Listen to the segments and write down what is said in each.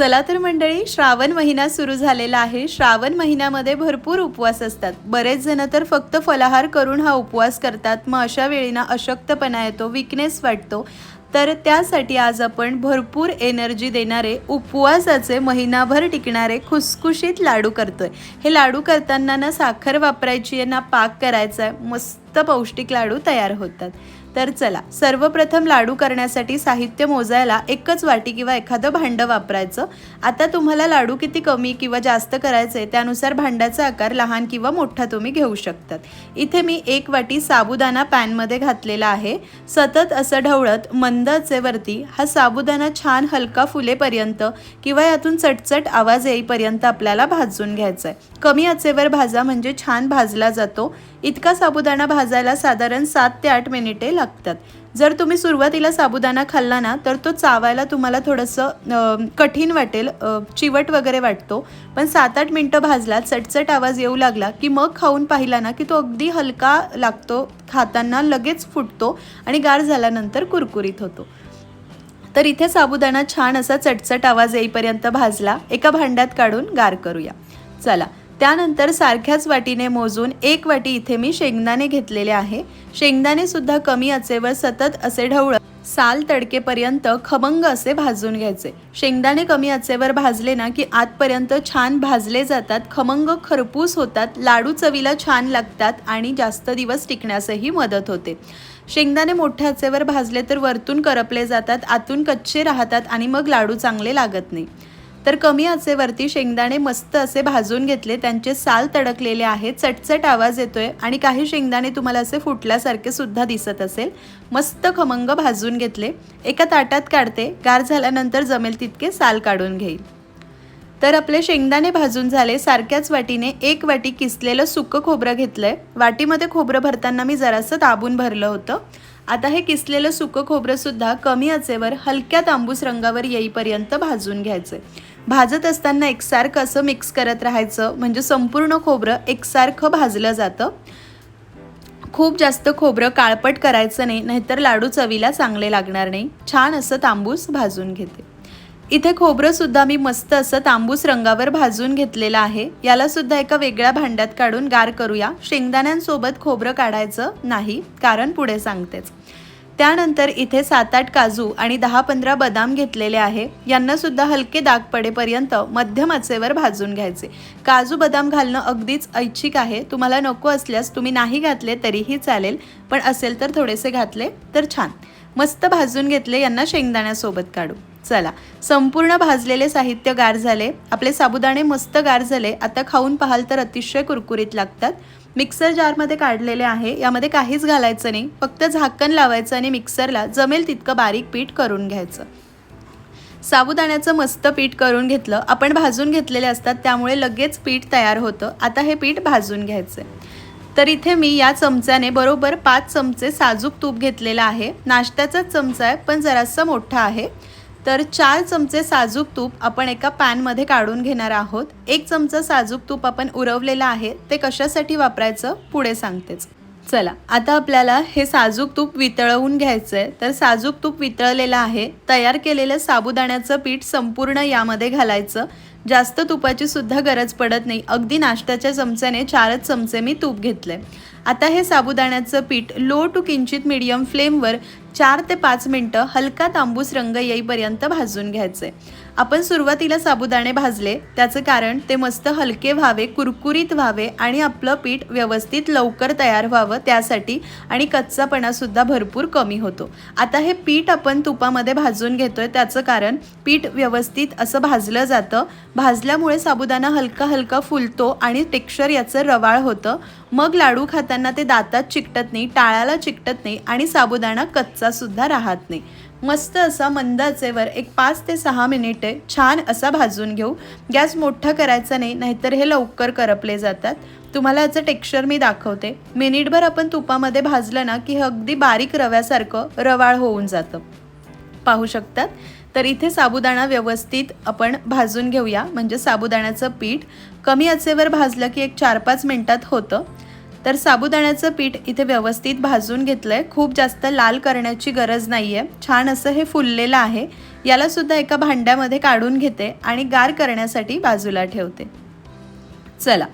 चला तर मंडळी श्रावण महिना सुरू झालेला आहे. श्रावण महिन्यामध्ये भरपूर उपवास असतात. बरेच जण तर फक्त फलाहार करून हा उपवास करतात. मग अशा वेळी ना अशक्तपणा येतो विकनेस वाटतो. तर त्यासाठी आज आपण भरपूर एनर्जी देणारे उपवासाचे महिनाभर टिकणारे खुसखुशीत लाडू करतो आहे हे लाडू करताना ना साखर वापरायची आहे ना पाक करायचा आहे मस्त पौष्टिक लाडू तयार होतात. तर चला सर्वप्रथम लाडू करण्यासाठी साहित्य मोजायला एकच वाटी किंवा एखादं भांडं वापरायचं. आता तुम्हाला लाडू किती कमी किंवा जास्त करायचे त्यानुसार भांड्याचा आकार लहान किंवा मोठा तुम्ही घेऊ शकतात. इथे मी एक वाटी साबुदाणा पॅनमध्ये घातलेला आहे. सतत असं ढवळत मंद आचेवरती हा साबुदाणा छान हलका फुलेपर्यंत किंवा यातून चटचट आवाज येईपर्यंत आपल्याला भाजून घ्यायचा आहे कमी आचेवर भाजा म्हणजे छान भाजला जातो. इतका साबुदाणा भाजायला साधारण सात ते आठ मिनिटे लागतात. जर तुम्ही सुरुवातीला साबुदाणा खाल्ला ना तर तो चावायला तुम्हाला थोडंसं कठीण वाटेल चिवट वगैरे वाटतो. पण सात आठ मिनटं भाजला चटचट आवाज येऊ लागला की मग खाऊन पाहिला ना की तो अगदी हलका लागतो खाताना लगेच फुटतो आणि गार झाल्यानंतर कुरकुरीत होतो. तर इथे साबुदाणा छान असा चटचट आवाज येईपर्यंत भाजला. एका भांड्यात काढून गार करूया. चला त्यानंतर सारख्याच वाटीने मोजून एक वाटी इथे मी शेंगदाणे घेतलेले आहे. शेंगदाणे सुद्धा कमी आचेवर सतत असे ढवळ साल तडकेपर्यंत खमंग असे भाजून घ्यायचे. शेंगदाणे कमी आचेवर भाजले ना की आतपर्यंत छान भाजले जातात खमंग खरपूस होतात लाडू चवीला छान लागतात आणि जास्त दिवस टिकण्यासही मदत होते. शेंगदाणे मोठ्या आचेवर भाजले तर वरतून करपले जातात आतून कच्चे राहतात आणि मग लाडू चांगले लागत नाही. तर कमी आचेवरती शेंगदाणे मस्त असे भाजून घेतले. त्यांचे साल तडकलेले आहेत. चटचट आवाज येतोय आणि काही शेंगदाणे तुम्हाला असे फुटल्यासारखे सुद्धा दिसत असेल. मस्त खमंग भाजून घेतले. एका ताटात काढते. गार झाल्यानंतर जमेल तितके साल काढून घेईल. तर आपले शेंगदाणे भाजून झाले सारख्याच वाटीने एक वाटी किसलेलं सुकं खोबरं घेतलंय. वाटीमध्ये खोबरं भरताना मी जरासं दाबून भरलं होतं. आता हे किसलेलं सुकं खोबरंसुद्धा कमी आचेवर हलक्या तांबूस रंगावर येईपर्यंत भाजून घ्यायचं भाजत असताना एकसारखं असं मिक्स करत राहायचं म्हणजे संपूर्ण खोबरं एकसारखं भाजलं जातं. खूप जास्त खोबरं काळपट करायचं नाही नाहीतर लाडू चवीला चांगले लागणार नाही. छान असं तांबूस भाजून घेते. इथे खोबरं सुद्धा मी मस्त असं तांबूस रंगावर भाजून घेतलेलं आहे. याला सुद्धा एका वेगळ्या भांड्यात काढून गार करूया. शेंगदाण्यांसोबत खोबरं काढायचं नाही कारण पुढे सांगतेच. त्यानंतर इथे सात आठ काजू आणि दहा पंधरा बदाम घेतलेले आहे. यांना सुद्धा हलके दाग पडेपर्यंत मध्यम आचेवर भाजून घ्यायचे. काजू बदाम घालणं अगदीच ऐच्छिक आहे. तुम्हाला नको असल्यास तुम्ही नाही घातले तरीही चालेल पण असेल तर थोडेसे घातले तर छान. मस्त भाजून घेतले यांना शेंगदाण्यासोबत काढू चला. संपूर्ण भाजलेले साहित्य गार झाले. आपले साबुदाणे मस्त गार झाले. आता खाऊन पाहाल तर अतिशय कुरकुरीत लागतात. मिक्सर जारमध्ये काढलेले आहे. यामध्ये काहीच घालायचं नाही. फक्त झाकण लावायचं आणि मिक्सरला जमेल तितकं बारीक पीठ करून घ्यायचं. साबुदाण्याचं मस्त पीठ करून घेतलं. आपण भाजून घेतलेले असतात त्यामुळे लगेच पीठ तयार होतं. आता हे पीठ भाजून घ्यायचं तर इथे मी या चमच्याने बरोबर पाच चमचे साजूक तूप घेतलेलं आहे. नाश्त्याचाच चमचा आहे पण जरासा मोठा आहे. तर चार चमचे साजूक तूप आपण एका पॅनमध्ये काढून घेणार आहोत. एक चमचा साजूक तूप आपण उरवलेलं आहे. ते कशासाठी वापरायचं? पुढे सांगतेच. चला आता आपल्याला हे साजूक तूप वितळवून घ्यायचं आहे तर साजूक तूप वितळलेलं आहे. तयार केलेलं साबुदाण्याचं पीठ संपूर्ण यामध्ये घालायचं. जास्त तुपाची सुद्धा गरज पडत नाही. अगदी नाश्त्याच्या चमच्याने चारच चमचे मी तूप घेतले आता हे साबुदाण्याचं पीठ लो टू किंचित मीडियम फ्लेमवर चार ते पाच मिनटं हलका तांबूस रंग येईपर्यंत भाजून घ्यायचे. आपण सुरुवातीला साबुदाणे भाजले त्याचं कारण ते मस्त हलके व्हावे कुरकुरीत व्हावे आणि आपलं पीठ व्यवस्थित लवकर तयार व्हावं त्यासाठी आणि कच्चापणासुद्धा भरपूर कमी होतो. आता हे पीठ आपण तुपामध्ये भाजून घेतोय त्याचं कारण पीठ व्यवस्थित असं भाजलं जातं. भाजल्यामुळे साबुदाणा हलका हलका फुलतो आणि टेक्स्चर याचं रवाळ होतं. मग लाडू खाताना ते दातात चिकटत नाही टाळ्याला चिकटत नाही आणि साबुदाणा कच्चा सुद्धा राहत नाही. मस्त असा मंद आचेवर एक पाच ते सहा मिनिटे छान असा भाजून घेऊ. गॅस मोठा करायचा नाही नाहीतर हे लवकर करपले जातात. तुम्हाला याचं टेक्स्चर मी दाखवते. मिनिटभर आपण तुपामध्ये भाजलं ना की अगदी बारीक रव्यासारखं रवाळ होऊन जातं. पाहू शकतात. तर इथे साबुदाणा व्यवस्थित आपण भाजून घेऊया. म्हणजे साबुदाण्याचं पीठ कमी आचेवर भाजलं की एक चार पाच मिनटात होतं. तर साबुदाण्याचं पीठ इथे व्यवस्थित भाजून घेतलं आहे खूप जास्त लाल करण्याची गरज नाही आहे छान असं हे फुललेलं आहे. यालासुद्धा एका भांड्यामध्ये काढून घेते आणि गार करण्यासाठी बाजूला ठेवते. चला.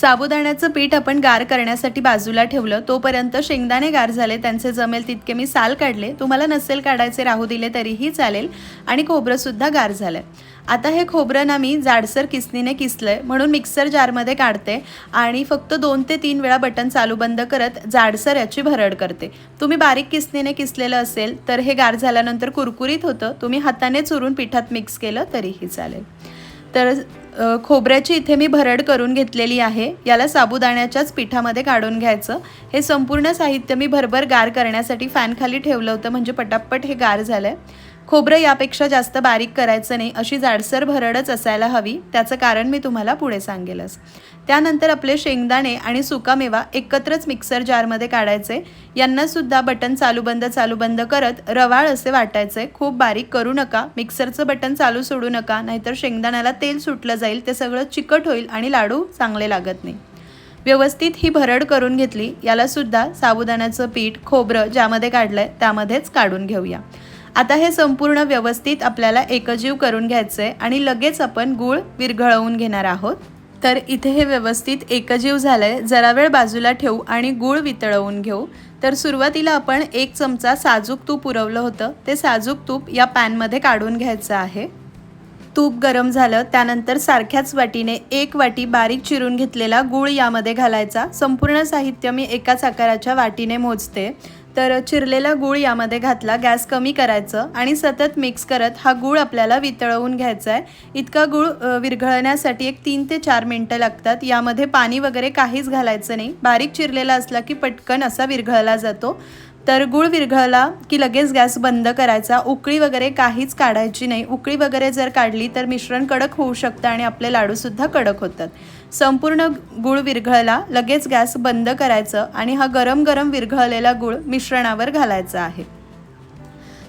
साबुदाण्याचं पीठ आपण गार करण्यासाठी बाजूला ठेवलं. तोपर्यंत शेंगदाणे गार झाले. त्यांचे जमेल तितके मी साल काढले. तुम्हाला नसेल काढायचे राहू दिले तरीही चालेल. आणि खोबरंसुद्धा गार झालं आता हे खोबरं ना मी जाडसर किसनीने किसलंय. म्हणून मिक्सर जारमध्ये काढते आणि फक्त दोन ते तीन वेळा बटन चालू बंद करत जाडसर याची भरड करते. तुम्ही बारीक किसनीने किसलेलं असेल तर हे गार झाल्यानंतर कुरकुरीत होतं. तुम्ही हाताने चुरून पिठात मिक्स केलं तरीही चालेल. तर खोबऱ्याची इथे मी भरड करून घेतलेली आहे. याला साबुदाण्याच्याच पिठामध्ये काढून घ्यायचं. हे संपूर्ण साहित्य मी भरभर गार करण्यासाठी फॅनखाली ठेवलं होतं. म्हणजे पटापट हे गार झालं आहे खोबरं यापेक्षा जास्त बारीक करायचं नाही अशी जाडसर भरडच असायला हवी त्याचं कारण मी तुम्हाला पुढे सांगेलच. त्यानंतर आपले शेंगदाणे आणि सुकामेवा एकत्रच मिक्सर जारमध्ये काढायचे. यांनासुद्धा बटन चालू बंद चालू बंद करत रवाळ असे वाटायचे. खूप बारीक करू नका मिक्सरचं बटन चालू सोडू नका नाहीतर शेंगदाण्याला तेल सुटलं जाईल ते सगळं चिकट होईल आणि लाडू चांगले लागत नाही. व्यवस्थित ही भरड करून घेतली यालासुद्धा साबुदाण्याचं पीठ खोबरं ज्यामध्ये काढलंय त्यामध्येच काढून घेऊया. आता हे संपूर्ण व्यवस्थित आपल्याला एकजीव करून घ्यायचं आहे आणि लगेच आपण गूळ विरघळवून घेणार आहोत. तर इथे हे व्यवस्थित एकजीव झालं आहे जरा वेळ बाजूला ठेवू आणि गूळ वितळवून घेऊ. तर सुरुवातीला आपण एक चमचा साजूक तूप पुरवलं होतं. ते साजूक तूप या पॅनमध्ये काढून घ्यायचं आहे. तूप गरम झालं. त्यानंतर सारख्याच वाटीने एक वाटी बारीक चिरून घेतलेला गूळ यामध्ये घालायचा. संपूर्ण साहित्य मी एकाच आकाराच्या वाटीने मोजते. तर चिरलेला गूळ यामध्ये घातला गॅस कमी करायचं आणि सतत मिक्स करत हा गूळ आपल्याला वितळवून घ्यायचा आहे इतका गूळ विरघळण्यासाठी एक तीन ते चार मिनटं लागतात. यामध्ये पाणी वगैरे काहीच घालायचं नाही. बारीक चिरलेला असला की पटकन असा विरघळला जातो. तर गूळ विरघळला की लगेच गॅस बंद करायचा. उकळी वगैरे काहीच काढायची नाही. उकळी वगैरे जर काढली तर मिश्रण कडक होऊ शकतं आणि आपले लाडूसुद्धा कडक होतात. संपूर्ण गूळ विरघळला लगेच गॅस बंद करायचं आणि हा गरम गरम विरघळलेला गूळ मिश्रणावर घालायचा आहे.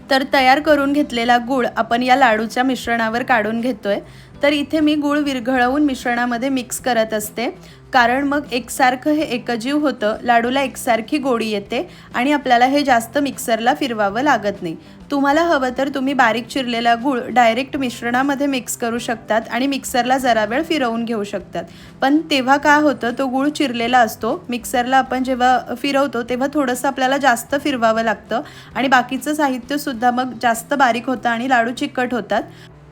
तर तयार करून घेतलेला गूळ आपण या लाडूच्या मिश्रणावर काढून घेतोय. तर इथे मी गूळ विरघळवून मिश्रणामध्ये मिक्स करत असते. कारण मग एकसारखं हे एकजीव होतं लाडूला एकसारखी गोडी येते आणि आपल्याला हे जास्त मिक्सरला फिरवावं लागत नाही. तुम्हाला हवं तर तुम्ही बारीक चिरलेला गूळ डायरेक्ट मिश्रणामध्ये मिक्स करू शकतात आणि मिक्सरला जरा वेळ फिरवून घेऊ शकतात. पण तेव्हा काय होतं तो गूळ चिरलेला असतो. मिक्सरला आपण जेव्हा फिरवतो तेव्हा थोडंसं आपल्याला जास्त फिरवावं लागतं आणि बाकीचं साहित्यसुद्धा मग जास्त बारीक होतं आणि लाडू चिकट होतात.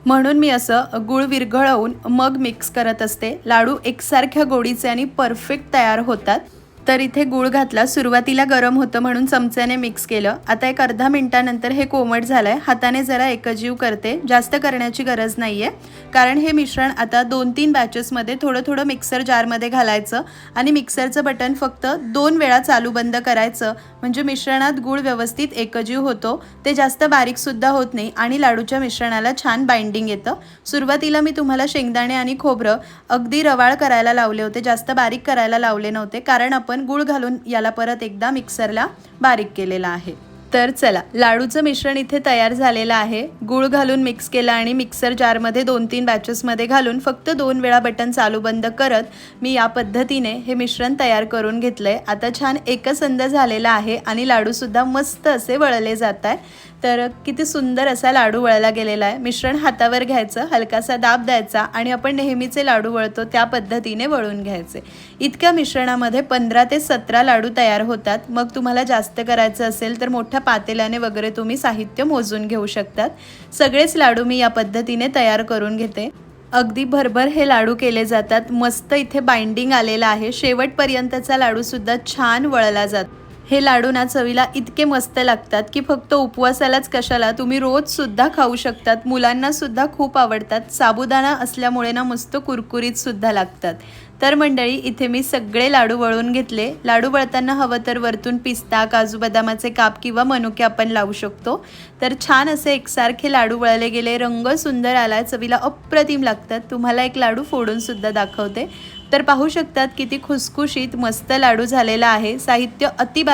म्हणून मी असं गुळ विरघळवून मग मिक्स करत असते. लाडू एकसारख्या गोडीचे आणि परफेक्ट तयार होतात. तर इथे गूळ घातला. सुरुवातीला गरम होतं म्हणून चमच्याने मिक्स केलं. आता एक अर्धा मिनिटानंतर हे कोमट झालं आहे हाताने जरा एकजीव करते. जास्त करण्याची गरज नाही आहे कारण हे मिश्रण आता दोन तीन बॅचेसमध्ये थोडं थोडं मिक्सर जारमध्ये घालायचं आणि मिक्सरचं बटन फक्त दोन वेळा चालू बंद करायचं. म्हणजे मिश्रणात गूळ व्यवस्थित एकजीव होतो. ते जास्त बारीकसुद्धा होत नाही आणि लाडूच्या मिश्रणाला छान बाइंडिंग येतं. सुरुवातीला मी तुम्हाला शेंगदाणे आणि खोबरं अगदी रवाळ करायला लावले होते. जास्त बारीक करायला लावले नव्हते. कारण आपण गूळ घालून याला परत एकदा मिक्सरला बारीक केलेला आहे. तर चला लाडूचं मिश्रण इथे तयार झालेलं आहे. गूळ घालून मिक्स केलं आणि मिक्सर जारमध्ये दोन तीन बॅचेसमध्ये घालून फक्त दोन वेळा बटन चालू बंद करत मी या पद्धतीने हे मिश्रण तयार करून घेतलं आहे आता छान एकसंध झालेला आहे आणि लाडूसुद्धा मस्त असे वळले जात आहे तर किती सुंदर असा लाडू वळला गेलेला आहे. मिश्रण हातावर घ्यायचं हलकासा दाब द्यायचा आणि आपण नेहमीचे लाडू वळतो त्या पद्धतीने वळून घ्यायचे. इतक्या मिश्रणामध्ये पंधरा ते सतरा लाडू तयार होतात. मग तुम्हाला जास्त करायचं असेल तर मोठ्या पातेल्याने वगैरे तुम्ही साहित्य मोजून घेऊ शकतात. सगळेच लाडू मी या पद्धतीने तयार करून घेते. अगदी भरभर हे लाडू केले जातात. मस्त इथे बाइंडिंग आलेलं आहे. शेवटपर्यंतचा लाडूसुद्धा छान वळला जातो. हे लाडू ना चवीला इतके मस्त लागतात की फक्त उपवासालाच कशाला? तुम्ही रोज सुद्धा खाऊ शकतात. मुलांना सुद्धा खूप आवडतात. साबुदाणा असल्यामुळे ना मस्त कुरकुरीत सुद्धा लागतात. तर मंडळी इथे मी सगळे लाडू वळून घेतले. लाडू वळताना हवं तर वरतून पिस्ता काजू बदामाचे काप किंवा मनुके आपण लावू शकतो. तर छान असे एकसारखे लाडू वळले गेले. रंग सुंदर आला चवीला अप्रतिम लागतात. तुम्हाला एक लाडू फोडून सुद्धा दाखवते. तर पाहू शकतात किती खुसखुशीत मस्त लाडू झालेला आहे. साहित्य अति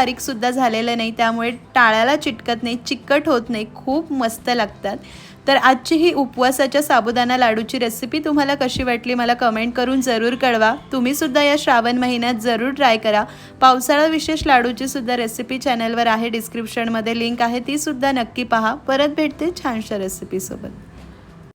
झालेलं नाही त्यामुळे टाळ्याला चिटकत नाही चिकट होत नाही खूप मस्त लागतात. तर आजची ही उपवासाच्या साबुदाणा लाडूची रेसिपी तुम्हाला कशी वाटली मला कमेंट करून जरूर कळवा. तुम्हीसुद्धा या श्रावण महिन्यात जरूर ट्राय करा. पावसाळा विशेष लाडूची सुद्धा रेसिपी चॅनलवर आहे डिस्क्रिप्शनमध्ये लिंक आहे तीसुद्धा नक्की पहा. परत भेटते छानशा रेसिपीसोबत